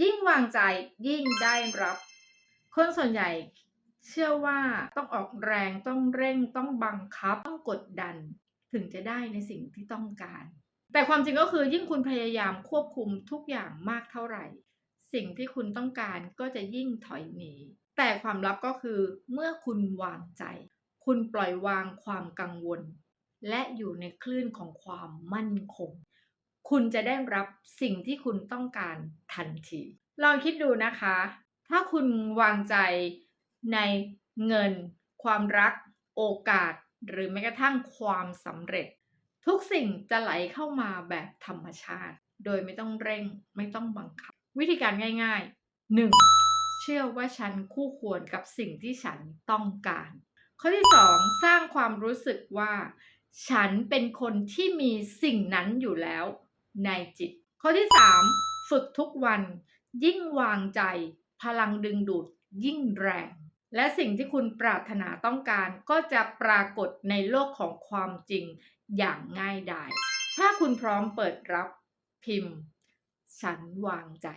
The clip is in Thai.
ยิ่งวางใจยิ่งได้รับ คนส่วนใหญ่เชื่อว่าต้องออกแรงต้องเร่งต้องบังคับต้องกดดัน ถึงจะได้ในสิ่งที่ต้องการ แต่ความจริงก็คือยิ่งคุณพยายามควบคุมทุกอย่างมากเท่าไหร่ สิ่งที่คุณต้องการก็จะยิ่งถอยหนี แต่ความลับก็คือเมื่อคุณวางใจ คุณปล่อยวางความกังวล และอยู่ในคลื่นของความมั่นคง คุณจะได้รับสิ่งที่คุณต้องการทันที ลองคิดดูนะคะ ถ้าคุณวางใจในเงิน ความรัก โอกาส หรือแม้กระทั่งความสำเร็จ ทุกสิ่งจะไหลเข้ามาแบบธรรมชาติ โดยไม่ต้องเร่งไม่ต้องบังคับ วิธีการง่ายๆ 1. เชื่อว่าฉันคู่ควรกับสิ่งที่ฉันต้องการ ข้อที่ 2 สร้างความรู้สึกว่า ฉันเป็นคนที่มีสิ่งนั้นอยู่แล้ว ในจิต ข้อที่ 3 ฝึกทุกวัน ยิ่งวางใจ พลังดึงดูด ยิ่งแรง และสิ่งที่คุณปรารถนาต้องการก็จะปรากฏในโลกของความจริงอย่างง่ายดาย ถ้าคุณพร้อมเปิดรับพิมพ์ ฉันวางใจ